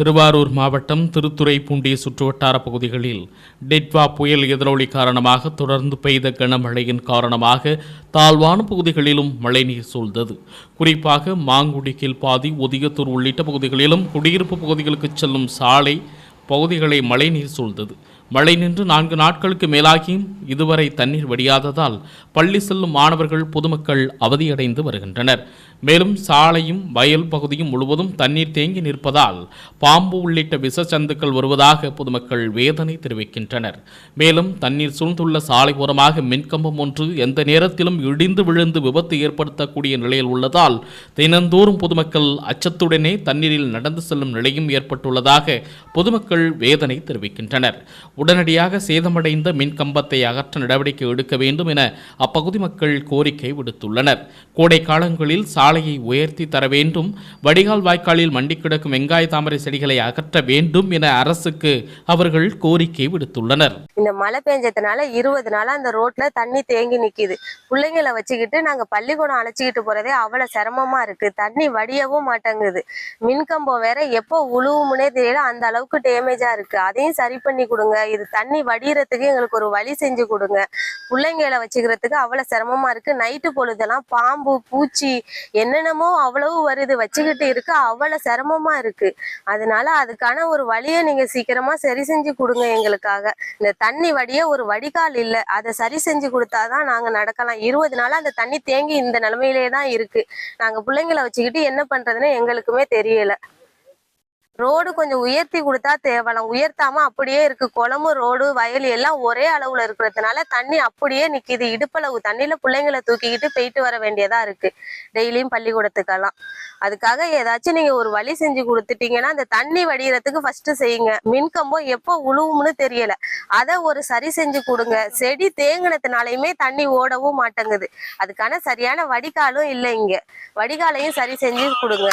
திருவாரூர் மாவட்டம் திருத்துறைப்பூண்டி சுற்றுவட்டார பகுதிகளில் டெட்வா புயல் எதிரொலி காரணமாக தொடர்ந்து பெய்த கனமழையின் காரணமாக தாழ்வான பகுதிகளிலும் மழைநீர் சூழ்ந்தது. குறிப்பாக மாங்குடி கீழ்ப்பாதி ஒதியத்தூர் உள்ளிட்ட பகுதிகளிலும் குடியிருப்பு பகுதிகளுக்கு செல்லும் சாலை பகுதிகளை மழைநீர் சூழ்ந்தது. மழை நின்று நான்கு நாட்களுக்கு மேலாகியும் இதுவரை தண்ணீர் வடியாததால் பள்ளி செல்லும் மாணவர்கள் பொதுமக்கள் அவதியடைந்து வருகின்றனர். மேலும் சாலையும் வயல் பகுதியும் முழுவதும் தண்ணீர் தேங்கி நிற்பதால் பாம்பு உள்ளிட்ட விஷச்சந்துக்கள் வருவதாக பொதுமக்கள் வேதனை தெரிவிக்கின்றனர். மேலும் தண்ணீர் சூழ்ந்துள்ள சாலை ஓரமாக மின்கம்பம் ஒன்று எந்த நேரத்திலும் இடிந்து விழுந்து விபத்து ஏற்படுத்தக்கூடிய நிலையில் உள்ளதால் தினந்தோறும் பொதுமக்கள் அச்சத்துடனே தண்ணீரில் நடந்து செல்லும் நிலையும் ஏற்பட்டுள்ளதாக பொதுமக்கள் வேதனை தெரிவிக்கின்றனர். உடனடியாக சேதமடைந்த மின் கம்பத்தை அகற்ற நடவடிக்கை எடுக்க வேண்டும் என அப்பகுதி மக்கள் கோரிக்கை விடுத்துள்ளனர். கோடை காலங்களில் சாலையை உயர்த்தி தர வேண்டும். வடிகால் வாய்க்காலில் மண்டி கிடக்கும் வெங்காய தாமரை செடிகளை அகற்ற வேண்டும் என அரசுக்கு அவர்கள் கோரிக்கை விடுத்துள்ளனர். இந்த மழை பெஞ்சதுனால இருபது நாளா அந்த ரோட்ல தண்ணி தேங்கி நிக்குது. பிள்ளைங்களை வச்சுக்கிட்டு நாங்க பள்ளிக்கூடம் அழைச்சிக்கிட்டு போறதே அவ்வளவு சிரமமா இருக்கு. தண்ணி வடியவும் மாட்டேங்குது. மின்கம்பம் வேற எப்போ உழுவுமுனே தெரியல. அந்த அளவுக்கு டேமேஜா இருக்கு. அதையும் சரி பண்ணி கொடுங்க. இது தண்ணி வடிகிறதுக்கு எங்களுக்கு ஒரு வழி செஞ்சு கொடுங்க. பிள்ளைங்களை வச்சுக்கிறதுக்கு அவ்வளவு சிரமமா இருக்கு. நைட்டு பொழுதெல்லாம் பாம்பு பூச்சி என்னென்னமோ அவ்வளவு வருது. வச்சுக்கிட்டு இருக்கு அவ்வளவு சிரமமா இருக்கு. அதனால அதுக்கான ஒரு வழியை நீங்க சீக்கிரமா சரி செஞ்சு கொடுங்க எங்களுக்காக. இந்த தண்ணி வடிய ஒரு வடிகால் இல்ல. அதை சரி செஞ்சு கொடுத்தாதான் நாங்க நடக்கலாம். இருபது நாளா அந்த தண்ணி தேங்கி இந்த நிலைமையிலே தான் இருக்கு. நாங்க பிள்ளைங்களை வச்சுக்கிட்டு என்ன பண்றதுன்னு எங்களுக்குமே தெரியல. ரோடு கொஞ்சம் உயர்த்தி கொடுத்தா தேவலாம். உயர்த்தாம அப்படியே இருக்கு. குளமும் ரோடு வயல் எல்லாம் ஒரே அளவுல இருக்கிறதுனால தண்ணி அப்படியே நிக்குது. இடுப்பளவு தண்ணியில பிள்ளைங்களை தூக்கிக்கிட்டு போயிட்டு வர வேண்டியதா இருக்கு. டெய்லியும் பள்ளிக்கூடத்துக்கெல்லாம். அதுக்காக ஏதாச்சும் நீங்க ஒரு வழி செஞ்சு கொடுத்துட்டீங்கன்னா அந்த தண்ணி வடிகிறதுக்கு ஃபர்ஸ்ட் செய்யுங்க. மின்கம்பம் எப்போ உழுவும்னு தெரியல. அதை ஒரு சரி செஞ்சு கொடுங்க. செடி தேங்கினதுனாலையுமே தண்ணி ஓடவும் மாட்டேங்குது. அதுக்கான சரியான வடிகாலும் இல்லை இங்க. வடிகாலையும் சரி செஞ்சு கொடுங்க.